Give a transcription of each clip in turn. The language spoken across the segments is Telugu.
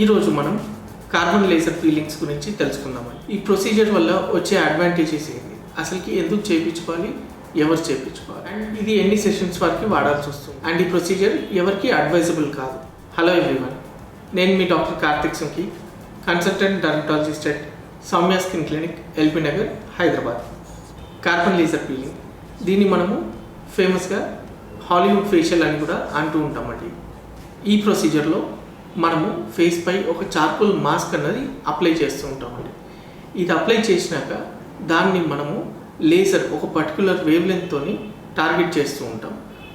ఈరోజు మనం కార్బన్ లేజర్ ఫీలింగ్స్ గురించి తెలుసుకుందామండి. ఈ ప్రొసీజర్ వల్ల వచ్చే అడ్వాంటేజెస్ ఏంటి? అసలుకి ఎందుకు చేయించుకోవాలి? ఎవరు చేయించుకోవాలి? అండ్ ఇది ఎన్ని సెషన్స్ వరకు వాడాల్సి వస్తుంది? అండ్ ఈ ప్రొసీజర్ ఎవరికి అడ్వైజబుల్ కాదు? Hello everyone. నేను మీ doctor Karthik Sunki consultant dermatologist at Soumya skin clinic LP Nagar Hyderabad. Carbon laser peeling దీన్ని మనము ఫేమస్గా హాలీవుడ్ ఫేషియల్ అని కూడా అంటూ ఉంటామండి. ఈ ప్రొసీజర్లో మనము ఫేస్ పై ఒక చార్కోల్ మాస్క్ అన్నది అప్లై చేస్తూ ఉంటామండి. ఇది అప్లై చేసినాక దాన్ని మనము లేజర్ ఒక పర్టికులర్ వేవ్ లెంత్తోని టార్గెట్ చేస్తూ ఉంటాం.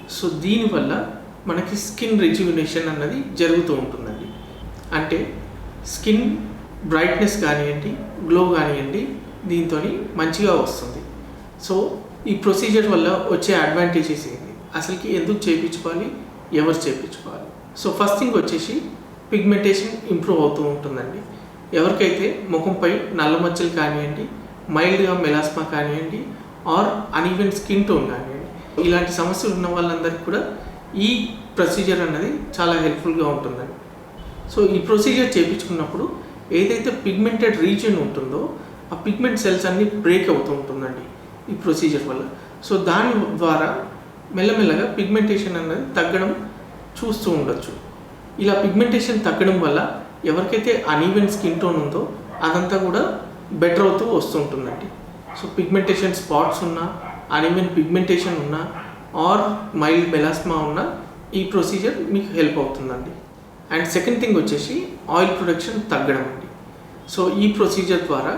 సో దీనివల్ల మనకి స్కిన్ రిజ్యువినేషన్ అన్నది జరుగుతూ ఉంటుందండి. అంటే స్కిన్ బ్రైట్నెస్ కానివ్వండి గ్లో కానివ్వండి దీంతో మంచిగా వస్తుంది. సో ఈ ప్రొసీజర్ వల్ల వచ్చే అడ్వాంటేజెస్ ఏంటి? అసలుకి ఎందుకు చేయించుకోవాలి ఎవరు చేయించుకోవాలి సో ఫస్ట్ థింగ్ వచ్చేసి పిగ్మెంటేషన్ ఇంప్రూవ్ అవుతూ ఉంటుందండి. ఎవరికైతే ముఖంపై నల్ల మచ్చలు కానివ్వండి మైల్డ్గా మెలాస్మా కానివ్వండి ఆర్ అన్ఈవెన్ స్కిన్ టోన్ కానివ్వండి ఇలాంటి సమస్యలు ఉన్న వాళ్ళందరికీ కూడా ఈ ప్రొసీజర్ అనేది చాలా హెల్ప్ఫుల్గా ఉంటుందండి. సో ఈ ప్రొసీజర్ చేయించుకున్నప్పుడు ఏదైతే పిగ్మెంటెడ్ రీజియన్ ఉంటుందో ఆ పిగ్మెంట్ సెల్స్ అన్ని బ్రేక్ అవుతూ ఉంటుందండి ఈ ప్రొసీజర్ వల్ల. సో దాని ద్వారా మెల్లమెల్లగా పిగ్మెంటేషన్ అనేది తగ్గడం చూస్తూ ఉండొచ్చు. ఇలా పిగ్మెంటేషన్ తగ్గడం వల్ల ఎవరికైతే అనీవెన్ స్కిన్ టోన్ ఉందో అదంతా కూడా బెటర్ అవుతూ వస్తుంటుందండి. సో పిగ్మెంటేషన్ స్పాట్స్ ఉన్నా అనీవెన్ పిగ్మెంటేషన్ ఉన్నా ఆర్ మైల్డ్ మెలాస్మా ఉన్నా ఈ ప్రొసీజర్ మీకు హెల్ప్ అవుతుందండి. అండ్ సెకండ్ థింగ్ వచ్చేసి ఆయిల్ ప్రొడక్షన్ తగ్గడం అండి. సో ఈ ప్రొసీజర్ ద్వారా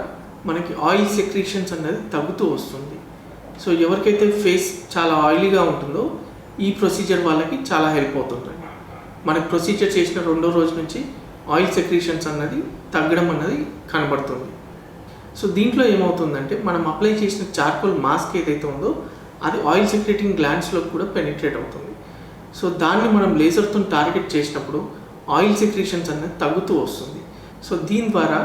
మనకి ఆయిల్ సెక్రీషన్స్ అనేది తగ్గుతూ వస్తుంది. సో ఎవరికైతే ఫేస్ చాలా ఆయిలీగా ఉంటుందో ఈ ప్రొసీజర్ వాళ్ళకి చాలా హెల్ప్ అవుతుందండి. మనకు ప్రొసీజర్ చేసిన రెండో రోజు నుంచి ఆయిల్ సెక్రీషన్స్ అన్నది తగ్గడం అన్నది కనబడుతుంది. సో దీంట్లో ఏమవుతుందంటే మనం అప్లై చేసిన చార్కోల్ మాస్క్ ఏదైతే ఉందో అది ఆయిల్ సెక్రేటింగ్ గ్లాండ్స్లో కూడా పెనిట్రేట్ అవుతుంది. సో దాన్ని మనం లేజర్తో టార్గెట్ చేసినప్పుడు ఆయిల్ సెక్రీషన్స్ అనేది తగ్గుతూ వస్తుంది. సో దీని ద్వారా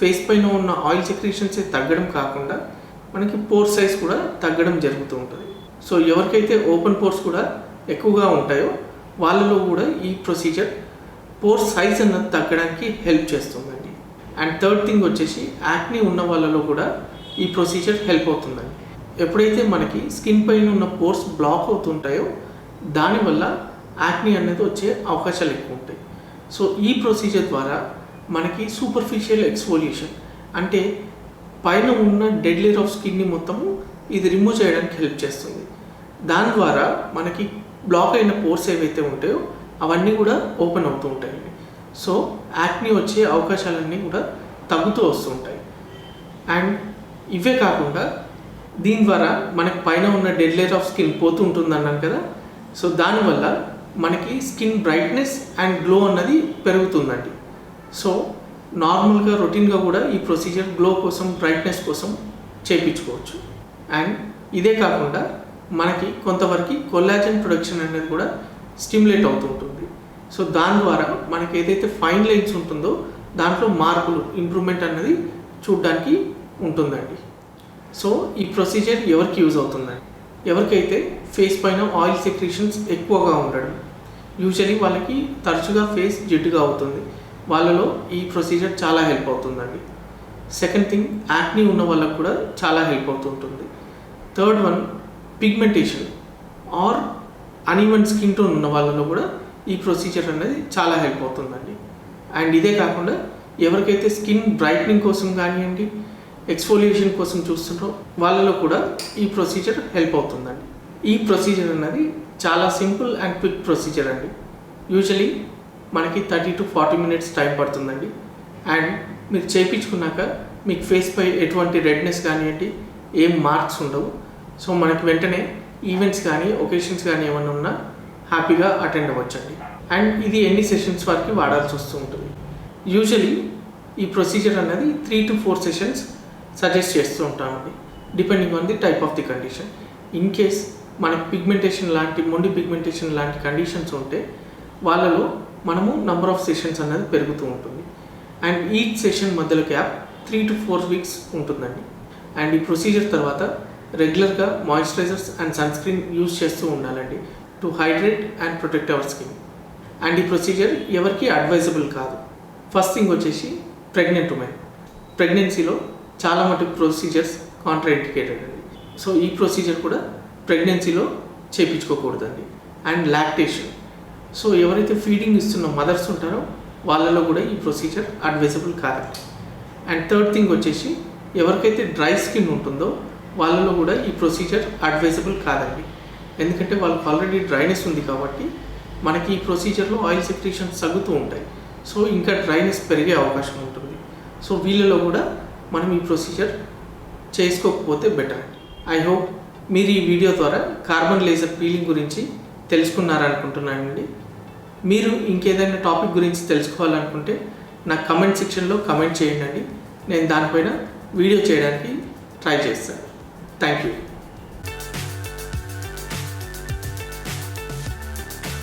ఫేస్ పైన ఉన్న ఆయిల్ సెక్రీషన్సే తగ్గడం కాకుండా మనకి పోర్ సైజ్ కూడా తగ్గడం జరుగుతూ ఉంటుంది. సో ఎవరికైతే ఓపెన్ పోర్స్ కూడా ఎక్కువగా ఉంటాయో వాళ్ళలో కూడా ఈ ప్రొసీజర్ పోర్ సైజ్ అన్నది తగ్గడానికి హెల్ప్ చేస్తుందండి. అండ్ థర్డ్ థింగ్ వచ్చేసి యాక్ని ఉన్న వాళ్ళలో కూడా ఈ ప్రొసీజర్ హెల్ప్ అవుతుందండి. ఎప్పుడైతే మనకి స్కిన్ పైన ఉన్న పోర్స్ బ్లాక్ అవుతుంటాయో దానివల్ల యాక్ని అనేది వచ్చే అవకాశాలు ఎక్కువ ఉంటాయి. సో ఈ ప్రొసీజర్ ద్వారా మనకి సూపర్ఫిషియల్ ఎక్స్ఫోలియేషన్ అంటే పైన ఉన్న డెడ్ లేయర్ ఆఫ్ స్కిన్ని మొత్తము ఇది రిమూవ్ చేయడానికి హెల్ప్ చేస్తుంది. దాని ద్వారా మనకి బ్లాక్ అయిన పోర్స్ ఏవైతే ఉంటాయో అవన్నీ కూడా ఓపెన్ అవుతూ ఉంటాయండి సో యాక్ని వచ్చే అవకాశాలన్నీ కూడా తగ్గుతూ వస్తూ ఉంటాయి. అండ్ ఇవే కాకుండా దీని ద్వారా మనకి పైన ఉన్న డెడ్ లేయర్ ఆఫ్ స్కిన్ పోతూ ఉంటుంది అన్నాను కదా. సో దానివల్ల మనకి స్కిన్ బ్రైట్నెస్ అండ్ గ్లో అన్నది పెరుగుతుందండి. సో నార్మల్గా రొటీన్గా కూడా ఈ ప్రొసీజర్ గ్లో కోసం బ్రైట్నెస్ కోసం చేయించుకోవచ్చు. అండ్ ఇదే కాకుండా మనకి కొంతవరకు కొల్లాజన్ ప్రొడక్షన్ అనేది కూడా స్టిమ్యులేట్ అవుతుంటుంది సో దాని ద్వారా మనకి ఏదైతే ఫైన్ లైన్స్ ఉంటుందో దాంట్లో మార్పులు ఇంప్రూవ్మెంట్ అనేది చూడడానికి ఉంటుందండి. సో ఈ ప్రొసీజర్ ఎవరికి యూజ్ అవుతుందండి? ఎవరికైతే ఫేస్ పైన ఆయిల్ సెక్రీషన్స్ ఎక్కువగా ఉండడం యూజువలీ వాళ్ళకి తరచుగా ఫేస్ జిడ్డుగా అవుతుంది. వాళ్ళలో ఈ ప్రొసీజర్ చాలా హెల్ప్ అవుతుందండి. సెకండ్ థింగ్ యాక్ని ఉన్న వాళ్ళకు కూడా చాలా హెల్ప్ అవుతుంటుంది third one pigmentation or uneven skin tone ఉన్న వాళ్ళలో కూడా ఈ ప్రొసీజర్ అనేది చాలా హెల్ప్ అవుతుందండి. అండ్ ఇదే కాకుండా ఎవరికైతే స్కిన్ బ్రైట్నింగ్ కోసం కానివ్వండి ఎక్స్ఫోలియేషన్ కోసం చూస్తుంటారో వాళ్ళలో కూడా ఈ ప్రొసీజర్ హెల్ప్ అవుతుందండి. ఈ ప్రొసీజర్ అనేది చాలా సింపుల్ అండ్ క్విక్ ప్రొసీజర్ అండి. యూజువలీ మనకి thirty to forty minutes time పడుతుందండి. అండ్ మీరు చేయించుకున్నాక మీకు ఫేస్ పై ఎటువంటి రెడ్నెస్ కానివ్వండి ఏం మార్క్స్ ఉండవు. సో మనకి వెంటనే ఈవెంట్స్ కానీ ఒకేషన్స్ కానీ ఏమైనా ఉన్నా హ్యాపీగా అటెండ్ అవ్వచ్చండి. అండ్ ఇది ఎన్ని సెషన్స్ వరకు వాడాల్సి వస్తూ ఉంటుంది. యూజువలీ ఈ ప్రొసీజర్ అనేది three to four sessions suggest చేస్తూ ఉంటామండి. Depending on the type of the condition in case మనకి పిగ్మెంటేషన్ లాంటి మొండి పిగ్మెంటేషన్ లాంటి కండిషన్స్ ఉంటే వాళ్ళలో మనము నంబర్ ఆఫ్ సెషన్స్ అనేది పెరుగుతూ ఉంటుంది. అండ్ ఈచ్ సెషన్ మధ్యలో gap three to four weeks ఉంటుందండి. అండ్ ఈ ప్రొసీజర్ తర్వాత రెగ్యులర్గా moisturisers and sunscreen use చేస్తూ ఉండాలండి. To hydrate and protect our skin and ఈ ప్రొసీజర్ ఎవరికి అడ్వైజబుల్ కాదు. ఫస్ట్ థింగ్ వచ్చేసి ప్రెగ్నెంట్ ఉమెన్ ప్రెగ్నెన్సీలో చాలా మటుకు ప్రొసీజర్స్ కాంట్రాఇండికేటెడ్ అండి. సో ఈ ప్రొసీజర్ కూడా ప్రెగ్నెన్సీలో చేయించుకోకూడదండి అండ్ లాక్టేషన్ సో ఎవరైతే ఫీడింగ్ ఇస్తున్న మదర్స్ ఉంటారో వాళ్ళలో కూడా ఈ ప్రొసీజర్ అడ్వైజబుల్ కాదండి. అండ్ థర్డ్ థింగ్ వచ్చేసి ఎవరికైతే డ్రై స్కిన్ ఉంటుందో వాళ్ళలో కూడా ఈ ప్రొసీజర్ అడ్వైజబుల్ కాదండి. ఎందుకంటే వాళ్ళకి ఆల్రెడీ డ్రైనెస్ ఉంది కాబట్టి మనకి ఈ ప్రొసీజర్లో ఆయిల్ సెక్రేషన్ తగ్గుతూ ఉంటాయి. సో ఇంకా డ్రైనెస్ పెరిగే అవకాశం ఉంటుంది. సో వీళ్ళలో కూడా మనం ఈ ప్రొసీజర్ చేసుకోకపోతే బెటర్ ఐ హోప్ మీరు ఈ వీడియో ద్వారా కార్బన్ లేజర్ పీలింగ్ గురించి తెలుసుకున్నారనుకుంటున్నానండి మీరు ఇంకేదైనా టాపిక్ గురించి తెలుసుకోవాలనుకుంటే నా కమెంట్ సెక్షన్లో కమెంట్ చేయండి. నేను దానిపైన వీడియో చేయడానికి ట్రై చేస్తాను. Thank you.